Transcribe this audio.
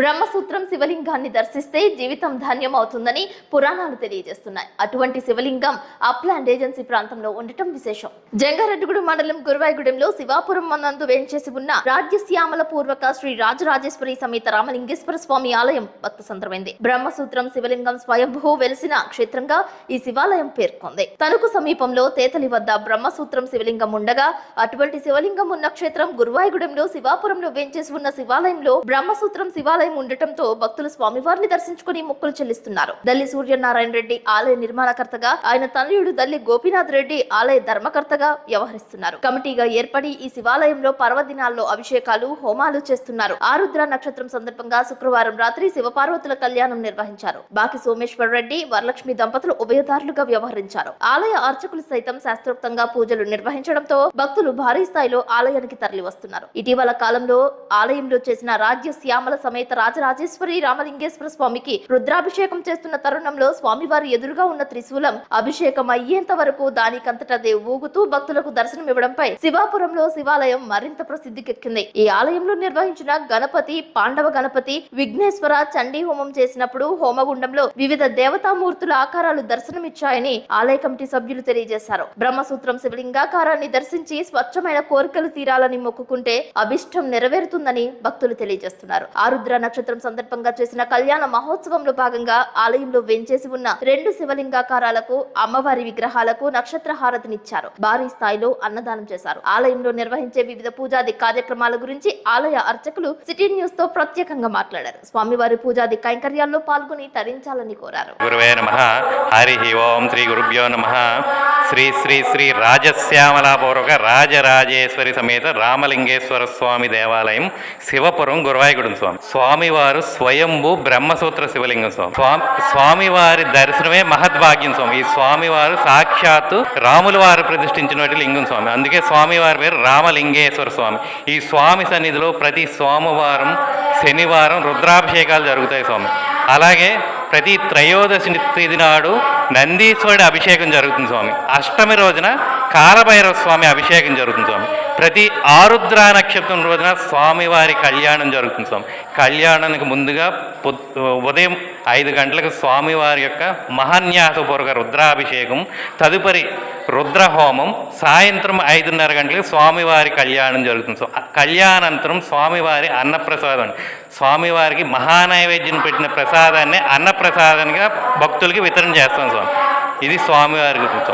బ్రహ్మసూత్రం శివలింగాన్ని దర్శిస్తే జీవితం ధన్యం అవుతుందని పురాణాలు తెలియజేస్తున్నాయి. అటువంటి శివలింగం అప్లాండ్ ఏజెన్సీ ప్రాంతంలో ఉండటం విశేషం. జంగారెడ్డిగూడెం మండలం గురువాయిగూడెంలో శివాపురం నందు వేంచేసి ఉన్న రాజ్యశ్యామల పూర్వక శ్రీ రాజరాజేశ్వరి సమేత రామలింగేశ్వర స్వామి ఆలయం భక్త సంద్రమైంది. బ్రహ్మసూత్రం శివలింగం స్వయంభూ వెలిసిన క్షేత్రంగా ఈ శివాలయం పేర్కొంది. తణుకు సమీపంలో తేతలి వద్ద బ్రహ్మసూత్రం శివలింగం ఉండగా అటువంటి శివలింగం ఉన్న క్షేత్రం గురువాయిగూడెంలో శివాపురంలో వేంచేసి ఉన్న శివాలయంలో బ్రహ్మసూత్రం శివాలయం ఉండటంతో భక్తులు స్వామివారిని దర్శించుకుని మొక్కులు చెల్లిస్తున్నారు. దల్లి సూర్యనారాయణ రెడ్డి ఆలయ నిర్మాణకర్తగా ఆయన తనయుడు దల్లి గోపీనాథ్ రెడ్డి ఆలయ ధర్మకర్తగా వ్యవహరిస్తున్నారు. కమిటీగా ఏర్పడి ఈ శివాలయంలో పర్వదినాల్లో అభిషేకాలు హోమాలు చేస్తున్నారు. ఆరుద్ర నక్షత్రం సందర్భంగా శుక్రవారం రాత్రి శివపార్వతుల కళ్యాణం నిర్వహించారు. బాకి సోమేశ్వర రెడ్డి వరలక్ష్మి దంపతులు ఉభయదారులుగా వ్యవహరించారు. ఆలయ అర్చకులు సైతం శాస్త్రోక్తంగా పూజలు నిర్వహించడంతో భక్తులు భారీ స్థాయిలో ఆలయానికి తరలి వస్తున్నారు ఇటీవల కాలంలో ఆలయంలో చేసిన రాజ్య శ్యామల సమేత రాజరాజేశ్వరి రామలింగేశ్వర స్వామికి రుద్రాభిషేకం చేస్తున్న తరుణంలో స్వామివారి ఎదురుగా ఉన్న త్రిశూలం అభిషేకం అయ్యేంత వరకు దానికంతటదే ఊగుతూ భక్తులకు దర్శనం ఇవ్వడంపై శివాపురంలో శివాలయం మరింత ప్రసిద్ధికెక్కింది. ఈ ఆలయంలో నిర్వహించిన గణపతి పాండవ గణపతి విఘ్నేశ్వర చండీ హోమం చేసినప్పుడు హోమగుండంలో వివిధ దేవతామూర్తుల ఆకారాలు దర్శనమిచ్చాయని ఆలయ కమిటీ సభ్యులు తెలియజేశారు. బ్రహ్మసూత్రం శివలింగాకారాన్ని దర్శించి స్వచ్ఛమైన కోరికలు తీరాలని మొక్కుకుంటే అభిష్టం నెరవేరుతుందని భక్తులు తెలియజేస్తున్నారు. ఆరుద్ర నక్షత్రం సందర్భంగా చేసిన కళ్యాణ మహోత్సవంలో భాగంగా ఆలయంలో వెంచేసి ఉన్న రెండు శివలింగాకారాలకు అమ్మవారి విగ్రహాలకు నక్షత్ర హారతినిచ్చారు. భారీ స్థాయిలో అన్నదానం చేశారు. ఆలయంలో నిర్వహించే వివిధ పూజాది కార్యక్రమాల గురించి ఆలయ అర్చకులు సిటీ న్యూస్తో ప్రత్యేకంగా మాట్లాడారు. స్వామివారి పూజాది కైంకర్యాల్లో పాల్గొని తరించాలని కోరారు. గురువే నమ. హరి ఓం శ్రీ గురుభ్యో నమ. శ్రీ శ్రీ శ్రీ రాజశ్యామలాపూర్వక రాజరాజేశ్వరి సమేత రామలింగేశ్వర స్వామి దేవాలయం శివపురం గురువాయగుడు స్వామి. స్వామివారు స్వయంభూ బ్రహ్మసూత్ర శివలింగం స్వామి. స్వామి స్వామివారి దర్శనమే మహద్భాగ్యం స్వామి. ఈ స్వామివారు సాక్షాత్తు రాముల వారు ప్రతిష్ఠించినటువంటి లింగం స్వామి. అందుకే స్వామివారి పేరు రామలింగేశ్వర స్వామి. ఈ స్వామి సన్నిధిలో ప్రతి సోమవారం శనివారం రుద్రాభిషేకాలు జరుగుతాయి స్వామి. అలాగే ప్రతి త్రయోదశి తేదీ నాడు నందీశ్వరుడి అభిషేకం జరుగుతుంది స్వామి. అష్టమి రోజున కాలభైరవ స్వామి అభిషేకం జరుగుతుంది స్వామి. ప్రతి ఆరుద్ర నక్షత్రం రోజున స్వామివారి కళ్యాణం జరుగుతుంది స్వామి. కళ్యాణానికి ముందుగా ఉదయం ఐదు గంటలకు స్వామివారి యొక్క మహాన్యాసపూర్వక రుద్రాభిషేకం తదుపరి రుద్రహోమం సాయంత్రం ఐదున్నర గంటలకు స్వామివారి కళ్యాణం జరుగుతుంది సో కళ్యాణానంతరం స్వామివారి అన్నప్రసాదం. స్వామివారికి మహానైవేద్యం పెట్టిన ప్రసాదాన్ని అన్నప్రసాదానిగా భక్తులకి వితరణ చేస్తాం స్వామి. ఇది స్వామివారి గురించి